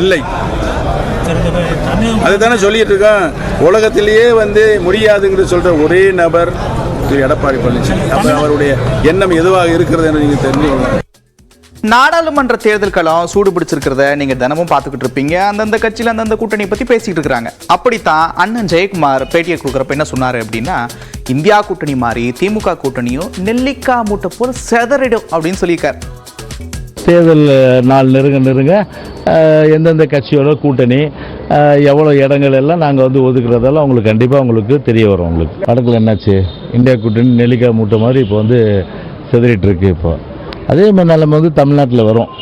இல்லை. அதுதானே சொல்லிட்டு இருக்கோம் உலகத்திலேயே வந்து முடியாதுங்கிறது சொல்ற ஒரே நபர் திரு எடப்பாடி பழனிசாமி. அப்ப அவருடைய எண்ணம் எதுவாக இருக்கிறது என்று நீங்க தெரிஞ்சு கொள்ளலாம் நாடாளுமன்ற தேர்தல் களம் சூடு பிடிச்சிருக்கிறத நீங்க தினமும் பார்த்துக்கிட்டு இருப்பீங்க. அந்தந்த கட்சியில அந்தந்த கூட்டணி பத்தி பேசிட்டு இருக்காங்க. அப்படித்தான் அண்ணன் ஜெயக்குமார் பேட்டியை கொடுக்குறப்ப என்ன சொன்னாரு அப்படின்னா இந்தியா கூட்டணி மாதிரி திமுக கூட்டணியும் நெல்லிக்காய் மூட்டை போல செதறிடும் அப்படின்னு சொல்லியிருக்காரு. தேர்தல் நாள் நெருங்க நெருங்க எந்தெந்த கட்சியோட கூட்டணி எவ்வளோ இடங்கள் எல்லாம் நாங்கள் வந்து ஒதுக்குறதெல்லாம் உங்களுக்கு கண்டிப்பாக உங்களுக்கு தெரிய வரும் உங்களுக்கு. வடக்கில் என்னாச்சு? இந்தியா கூட்டணி நெல்லிக்காய் மூட்டை மாதிரி இப்போ வந்து செதறிட்டு இருக்கு இப்போ. அதே மாதிரி நிலைமை வந்து தமிழ்நாட்டில் வரும்.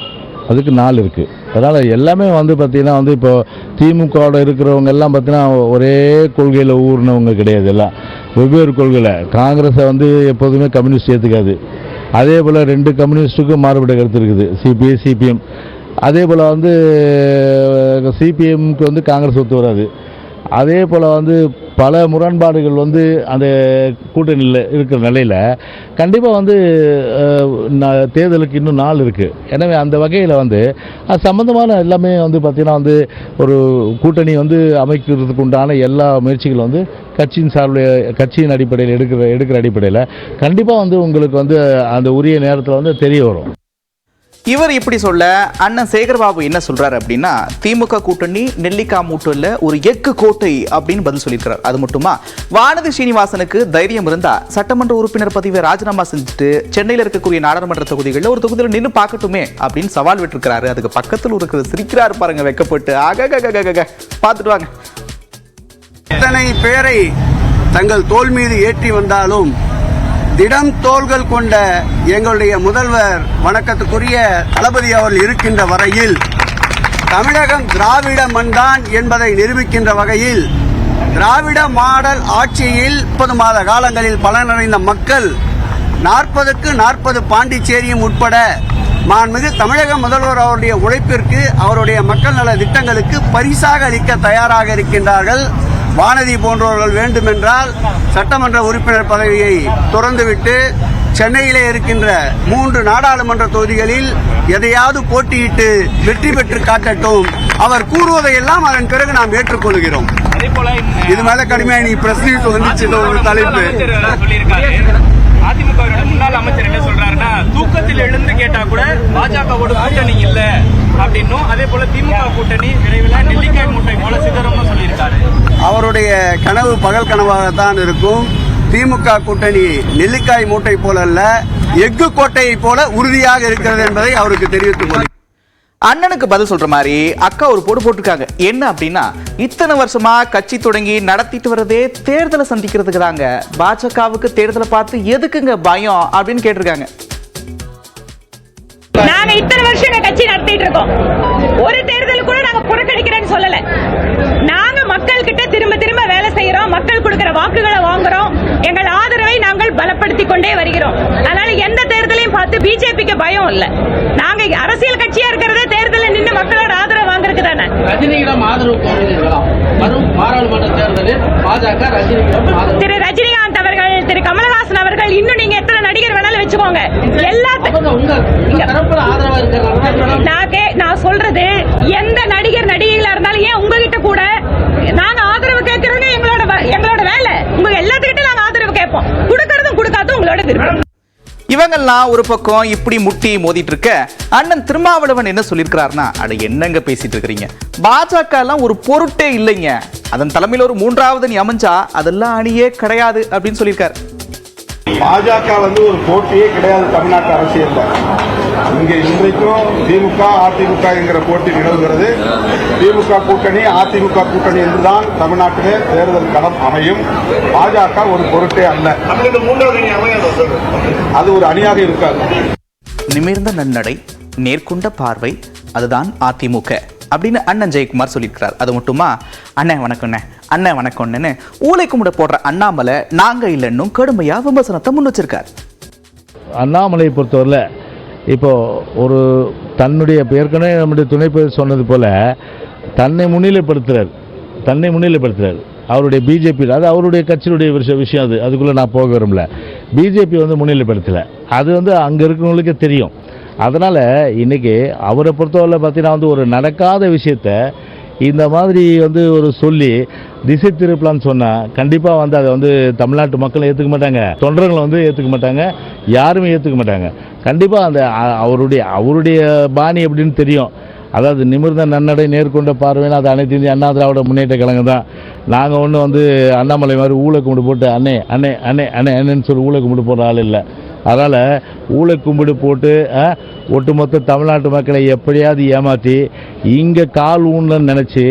அதுக்கு நாள் இருக்குது அதனால் எல்லாமே வந்து பார்த்திங்கன்னா வந்து இப்போ திமுகவோட இருக்கிறவங்க எல்லாம் பார்த்தீங்கன்னா ஒரே கொள்கையில் ஊர்னவங்க கிடையாது எல்லாம். வெவ்வேறு கொள்கையில். காங்கிரஸை வந்து எப்போதுமே கம்யூனிஸ்ட் ஏற்றுக்காது அதே போல் ரெண்டு கம்யூனிஸ்ட்டுக்கும் மாறுபட்ட கருத்து இருக்குது. சிபிஐ சிபிஎம் அதே போல் வந்து சிபிஎம்க்கு வந்து காங்கிரஸ் ஒத்து வராது. அதே போல் வந்து பல முரண்பாடுகள் வந்து அந்த கூட்டணியில் இருக்கிற நிலையில் கண்டிப்பாக வந்து தேர்தலுக்கு இன்னும் நாள் இருக்குது எனவே அந்த வகையில் வந்து அது சம்மந்தமான எல்லாமே வந்து பார்த்திங்கன்னா வந்து ஒரு கூட்டணி வந்து அமைக்கிறதுக்கு உண்டான எல்லா முயற்சிகளும் வந்து கட்சியின் சார்பில் கட்சியின் அடிப்படையில் எடுக்கிற எடுக்கிற அடிப்படையில் கண்டிப்பாக வந்து உங்களுக்கு வந்து அந்த உரிய நேரத்தில் வந்து தெரிய வரும். இவர் இப்படி சொல்ல அண்ணன் சேகர்பாபு என்ன சொல்றாரு அப்படின்னா திமுக கூட்டணி நெல்லிக்கா மூட்டுல ஒரு எக்கு கோட்டை அப்படின்னு பதில் சொல்லியிருக்கிறார். அது மட்டுமா? வானதி ஸ்ரீனிவாசனுக்கு தைரியம் இருந்தா சட்டமன்ற உறுப்பினர் பதவியை ராஜினாமா செஞ்சுட்டு சென்னையில் இருக்கக்கூடிய நாடாளுமன்ற தொகுதிகளில் ஒரு தொகுதியில் நின்று பார்க்கட்டுமே அப்படின்னு சவால் விட்டுருக்கிறாரு. அதுக்கு பக்கத்தில் இருக்கிற சிரிக்கிறாரு பாருங்க வெக்கப்பட்டு. ஆக பார்த்துட்டு வாங்க. எத்தனை பேரை தங்கள் தோல் மீது ஏற்றி வந்தாலும் திடம் தோள்கள் கொண்ட எங்களுடைய முதல்வர் வணக்கத்துக்குரிய தளபதி அவர்கள் இருக்கின்ற வரையில் தமிழகம் திராவிட மண்தான் என்பதை நிரூபிக்கின்ற வகையில் திராவிட மாடல் ஆட்சியில் முப்பது மாத காலங்களில் பலனடைந்த மக்கள் நாற்பதுக்கு நாற்பது பாண்டிச்சேரியும் உட்பட மாண்புமிகு தமிழக முதல்வர் அவருடைய உழைப்பிற்கு அவருடைய மக்கள் நல திட்டங்களுக்கு பரிசாக அளிக்க தயாராக இருக்கின்றார்கள். வானதி போன்றவர்கள் வேண்டுமென்றால் சட்டமன்ற உறுப்பினர் பதவியை துறந்துவிட்டு சென்னையிலே இருக்கின்ற மூன்று நாடாளுமன்ற தொகுதிகளில் எதையாவது போட்டியிட்டு வெற்றி பெற்று காட்டட்டும். அவர் கூறுவதையெல்லாம் அதன் பிறகு நாம் ஏற்றுக்கொள்கிறோம். இது மேல கடுமையா நீ பிரஸ் நியூஸ் வந்துச்சு ஒரு தலைப்பு. அதிமுகவோட முன்னாள் அமைச்சர் என்ன சொல்றாருன்னா தூக்கத்தில் எழுந்து கேட்டா கூட பாஜகவோட கூட்டணி இல்ல அப்படின்னும். அதே போல திமுக கூட்டணி விரைவில் நெல்லிக்காய் மூட்டை போல சிதறும்னு சொல்லியிருக்காரு. அவருடைய கனவு பகல் கனவாகத்தான் இருக்கும். திமுக கூட்டணி நெல்லிக்காய் மூட்டை போல அல்ல எஃகு கோட்டையை போல உறுதியாக இருக்கிறது என்பதை அவருக்கு தெரிவித்துக் கொள்கிறேன். அண்ணனுக்கு பதில் சொல்ற மாதிரி அக்கா ஒரு போடு போட்டிருக்காங்க. என்ன அப்படின்னா இத்தனை வருஷமா கட்சி தொடங்கி நடத்திட்டு வரதே தேர்தலை சந்திக்கிறதுக்கு தாங்க. பாஜகவுக்கு தேர்தலை பார்த்து எதுக்குங்க பயம் அப்படின்னு கேட்டிருக்காங்க. நாங்க இத்தனை வருஷம் கட்சி நடத்திட்டு இருக்கோம். ஒரு தேர்தல் கூட நாங்க புறக்கணிக்கிறேன்னு சொல்லல. நாங்க மக்கள் கிட்ட திரும்ப திரும்ப வேலை செய்யறோம். மக்கள் கொடுக்கிற வாக்குகளை வாங்குறோம். எங்கள் ஆதரவை நாங்கள் பலப்படுத்திக் கொண்டே வருகிறோம். அதனால எந்த தேர்தலையும் பார்த்து பிஜேபிக்கு பயம் இல்லை நாங்க அரசியல் கட்சியா இருக்கிறதே தேர்தலில் நின்று மக்களோட ஆதரவு வாங்குறதுக்கு தானே ரஜினியிடம் ஆதரவு கோருவீர்களா வரும் பாராளுமன்ற தேர்தலில் பாஜக ரஜினியிடம் திரு ரஜினிகாந்த் அவர்கள் திரு கமலஹாசன் அவர்கள் இன்னும் நீங்க எத்தனை நடிகர் வேணாலும் வச்சுக்கோங்க. எல்லா உங்க தரப்புல ஆதரவா இருக்கிறாங்க நான் கே நான் சொல்றது எந்த நடிகர் நடிகைகளா இருந்தாலும் ஏன் உங்ககிட்ட கூட நாங்க ஆதரவு கேட்கறது எங்களோட வ- எங்களோட வேலை உங்க எல்லாத்துக்கிட்ட நாங்க ஆதரவு கேட்போம் கொடுக்கறதும் கொடுக்காதும் உங்களோட விருப்பம் இவங்கெல்லாம் ஒரு பக்கம் இப்படி முட்டி மோதிட்டு இருக்க அண்ணன் திருமாவளவன் என்ன சொல்லியிருக்கிறாருன்னா அட என்னங்க பேசிட்டு இருக்கிறீங்க? பாஜக எல்லாம் ஒரு பொருட்டே இல்லைங்க. அதன் தலைமையில் ஒரு மூன்றாவது நீ அமைஞ்சா அதெல்லாம் அணியே கிடையாது அப்படின்னு சொல்லியிருக்காரு. பாஜக வந்து ஒரு போட்டியே கிடையாது தமிழ்நாட்டு அரசியல்ல. இங்க இன்றைக்கும் திமுக அதிமுக என்கிற போட்டி நிலவுகிறது. திமுக கூட்டணி அதிமுக கூட்டணி என்றுதான் தமிழ்நாட்டிலே தேர்தல் களம் அமையும். பாஜக ஒரு பொருட்டே அல்ல. அது ஒரு அணியாக இருக்காது. நிமிர்ந்த நன்னடை நேர்கொண்ட பார்வை அதுதான் அதிமுக அப்படின்னு அண்ணன் ஜெயக்குமார் சொல்லியிருக்கிறார். அது மட்டுமா? அண்ணன் வணக்கம்ண்ணே அண்ணன் வணக்கம்னு ஊலை கும்பிட போடுற அண்ணாமலை நாங்க இல்லைன்னும் கடுமையா விமர்சனத்தை முன் வச்சிருக்காரு. அண்ணாமலையை பொறுத்தவரையில் இப்போ ஒரு தன்னுடைய ஏற்கனவே நம்முடைய துணை பேர் சொன்னது போல் தன்னை முன்னிலைப்படுத்துகிறார் தன்னை முன்னிலைப்படுத்துகிறார் அவருடைய பிஜேபி அது அவருடைய கட்சியினுடைய விஷயம் விஷயம் அது. அதுக்குள்ளே நான் போக விரும்பல. பிஜேபி வந்து முன்னிலைப்படுத்தலை. அது வந்து அங்கே இருக்கிறவங்களுக்கே தெரியும். அதனால் இன்றைக்கி அவரை பொறுத்தவரை பார்த்தீங்கன்னா வந்து ஒரு நடக்காத விஷயத்த இந்த மாதிரி வந்து ஒரு சொல்லி திசை திருப்பலான்னு சொன்னால் கண்டிப்பாக வந்து அதை வந்து தமிழ்நாட்டு மக்களை ஏற்றுக்க மாட்டாங்க. தொண்டர்களை வந்து ஏற்றுக்க மாட்டாங்க. யாருமே ஏற்றுக்க மாட்டாங்க. கண்டிப்பாக அந்த அவருடைய அவருடைய பாணி எப்படின்னு தெரியும். அதாவது நிமிர்ந்த நன்னடை நேர்கொண்ட பார்வைன்னு அது அனைத்து இந்திய அண்ணா திராவிட முன்னேற்ற கழகம் தான். நாங்கள் ஒன்று வந்து அண்ணாமலை மாதிரி ஊழ கும்பிடு போட்டு அண்ணே அண்ணே அண்ணே அண்ணே அண்ணேன்னு சொல்லி ஊழ கும்பிடு போடுற ஆள் இல்லை. அதனால் ஊழ கும்பிடு போட்டு ஒட்டுமொத்த தமிழ்நாட்டு மக்களை எப்படியாவது ஏமாற்றி இங்கே கால் ஊன்னு நினச்சி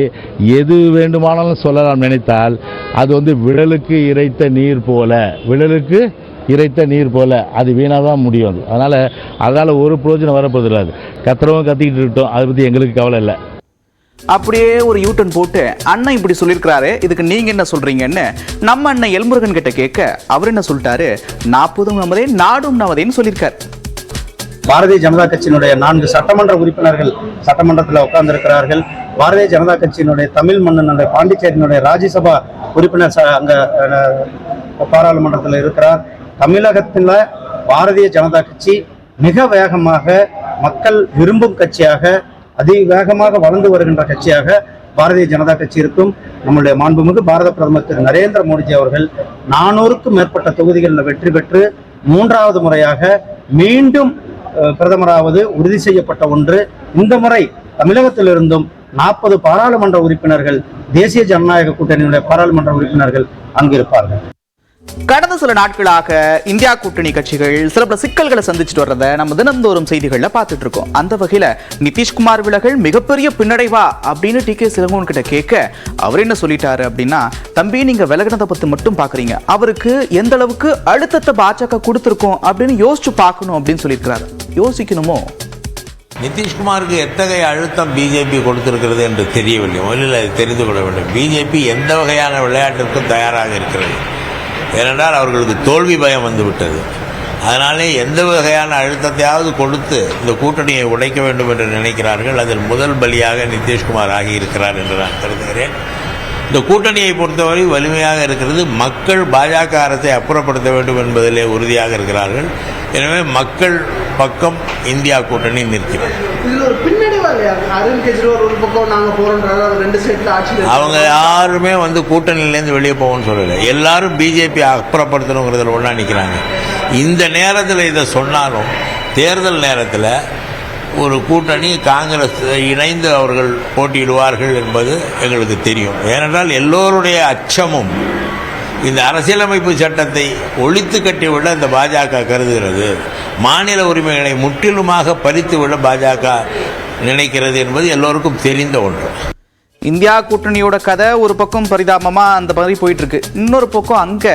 எது வேண்டுமானாலும் சொல்லலாம் நினைத்தால் அது வந்து விழலுக்கு இறைத்த நீர் போல. விழலுக்கு இறைத்த நீர் போல அது வீணாக தான் முடியும் அது. அதனால் அதனால் ஒரு பிரயோஜனம் வரப்போதில்லை அது. கத்துறவங்க கத்திக்கிட்டு இருக்கட்டும் அதை பற்றி எங்களுக்கு கவலை இல்லை. அப்படியே ஒரு யூட்டன் போட்டு அண்ணன் இப்படி சொல்லியிருக்கிறாரு இதுக்கு நீங்க என்ன சொல்றீங்கன்னு நம்ம அண்ணன் எல்முருகன் கிட்ட கேட்க அவர் என்ன சொல்லிட்டாரு? நாற்பதும் நமதே நாடும் நமதேன்னு சொல்லியிருக்காரு. பாரதிய ஜனதா கட்சியினுடைய நான்கு சட்டமன்ற உறுப்பினர்கள் சட்டமன்றத்தில் உட்கார்ந்திருக்கிறார்கள். பாரதிய ஜனதா கட்சியினுடைய தமிழ் மன்னனுடைய பாண்டிச்சேரியினுடைய ராஜ்யசபா உறுப்பினர் அங்க அஹ், பாராளுமன்றத்தில் இருக்கிறார். தமிழகத்தில் பாரதிய ஜனதா கட்சி மிக வேகமாக மக்கள் விரும்பும் கட்சியாக அதிவேகமாக வளர்ந்து வருகின்ற கட்சியாக பாரதிய ஜனதா கட்சி இருக்கும். நம்முடைய மாண்புமிகு பாரத பிரதமர் திரு நரேந்திர மோடிஜி அவர்கள் நானூறுக்கும் மேற்பட்ட தொகுதிகளில் வெற்றி பெற்று மூன்றாவது முறையாக மீண்டும் அஹ், பிரதமராவது உறுதி செய்யப்பட்ட ஒன்று. இந்த முறை தமிழகத்திலிருந்தும் நாற்பது பாராளுமன்ற உறுப்பினர்கள் தேசிய ஜனநாயக கூட்டணியினுடைய பாராளுமன்ற உறுப்பினர்கள் அங்கு இருப்பார்கள் கடந்த சில நாட்களாக இந்தியா கூட்டணி கட்சிகள் சில பல சிக்கல்களை சந்திச்சுட்டு வர்றத நம்ம தினந்தோறும் செய்திகள்ல பார்த்துட்டு இருக்கோம். அந்த வகையில நிதிஷ்குமார் விலகல் மிகப்பெரிய பின்னடைவா அப்படின்னு டி. கே. சிலங்கோன் கிட்ட கேட்க அவர் என்ன சொல்லிட்டாரு அப்படின்னா தம்பி நீங்க விலகினதை பத்தி மட்டும் பாக்குறீங்க. அவருக்கு எந்த அளவுக்கு அழுத்தத்தை பாஜக கொடுத்துருக்கோம் அப்படின்னு யோசிச்சு பார்க்கணும் அப்படின்னு சொல்லியிருக்கிறாரு. யோசிக்கணுமோ? நிதிஷ்குமாருக்கு எத்தகைய அழுத்தம் பிஜேபி கொடுத்திருக்கிறது என்று தெரியவில்லை. முதலில் அது தெரிந்து கொள்ள வேண்டும். பிஜேபி எந்த வகையான விளையாட்டிற்கும் தயாராக இருக்கிறது? ஏனென்றால் அவர்களுக்கு தோல்வி பயம் வந்துவிட்டது அதனாலே எந்த வகையான அழுத்தத்தையாவது கொடுத்து இந்த கூட்டணியை உடைக்க வேண்டும் என்று நினைக்கிறார்கள். அதில் முதல் பலியாக நிதிஷ்குமார் ஆகியிருக்கிறார் என்று நான் கருதுகிறேன். இந்த கூட்டணியை பொறுத்தவரை வலிமையாக இருக்கிறது. மக்கள் பாஜக அரசை அப்புறப்படுத்த வேண்டும் என்பதிலே உறுதியாக இருக்கிறார்கள். எனவே மக்கள் பக்கம் இந்தியா கூட்டணி நிற்கிறது. அரவிந்த் கெஜ்ரிவால் ஒரு பக்கம் ரெண்டு அவங்க யாருமே வந்து கூட்டணியிலேருந்து வெளியே போகணும்னு சொல்லலை. எல்லாரும் பிஜேபி அப்புறப்படுத்தணுங்கிறதுல ஒன்றா நிற்கிறாங்க இந்த நேரத்தில் இதை சொன்னாலும் தேர்தல் நேரத்தில் ஒரு கூட்டணி காங்கிரஸ் இணைந்து அவர்கள் போட்டியிடுவார்கள் என்பது எங்களுக்கு தெரியும். ஏனென்றால் எல்லோருடைய அச்சமும் இந்த அரசியலமைப்பு சட்டத்தை ஒழித்து கட்டிவிட இந்த பாஜக கருதுகிறது. மாநில உரிமைகளை முற்றிலுமாக பறித்துவிட பாஜக நினைக்கிறது என்பது எல்லோருக்கும் தெரிந்த ஒன்று. இந்தியா கூட்டணியோட கதை ஒரு பக்கம் பரிதாபமா அந்த மாதிரி போயிட்டு இருக்கு இன்னொரு பக்கம் அங்க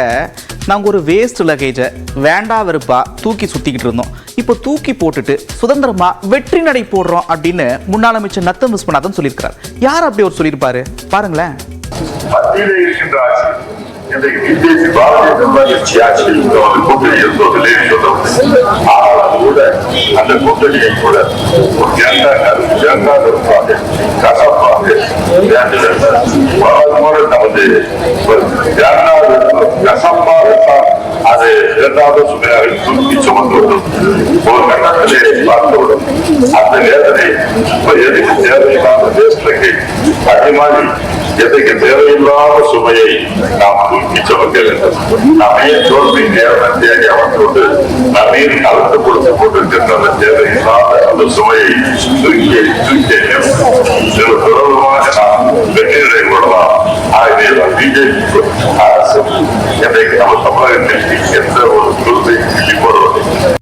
நாங்க ஒரு வேஸ்ட் லகேஜை வேண்டா வெறுப்பா தூக்கி சுத்திக்கிட்டு இருந்தோம். இப்போ தூக்கி போட்டுட்டு சுதந்திரமா வெற்றி நடை போடுறோம் அப்படின்னு முன்னாள் அமைச்சர் நத்தம் விஸ்வநாதன் சொல்லியிருக்கிறார். யார் அப்படி ஒரு சொல்லியிருப்பாரு? பாருங்களேன். இன்றைக்கு பிஜேபி பாரதிய ஜனதா கட்சி ஆட்சியில் இந்த கூட்டணி இருந்ததில்லை சொல்லும் ஆனால் அது கூட அந்த கூட்டணியை கூட ஒரு ஜனதா ஜனதா நிறுவனாக கசப்பாக பல முறை நமது ஜனதா கசப்பாகத்தான் அது இரண்டாவது சுமையாக தூக்கி சுமந்துவிடும் ஒரு கட்டத்திலே பார்த்துவிடும் அந்த வேதனை எதுக்கு தேவையில்லாத தேசத்துக்கு அதே மாதிரி எதைக்கு தேவையில்லாத சுமையை நாம் தூக்கி சுமக்க வேண்டும் நம்மைய தோல்வி நேரம் தேடி அமைந்துவிட்டு நம்மையும் கலந்து கொடுத்து கொண்டிருக்கின்ற அந்த தேவையில்லாத அந்த சுமையை தூக்கி தூக்கி சில துறவுமாக நாம் வெற்றிகளை கொள்ளலாம் ஆகவே பிஜேபி அரசு இன்றைக்கு நம்ம தமிழகத்தில் எந்த ஒரு கொள்கை வெளிப்படுவதில்லை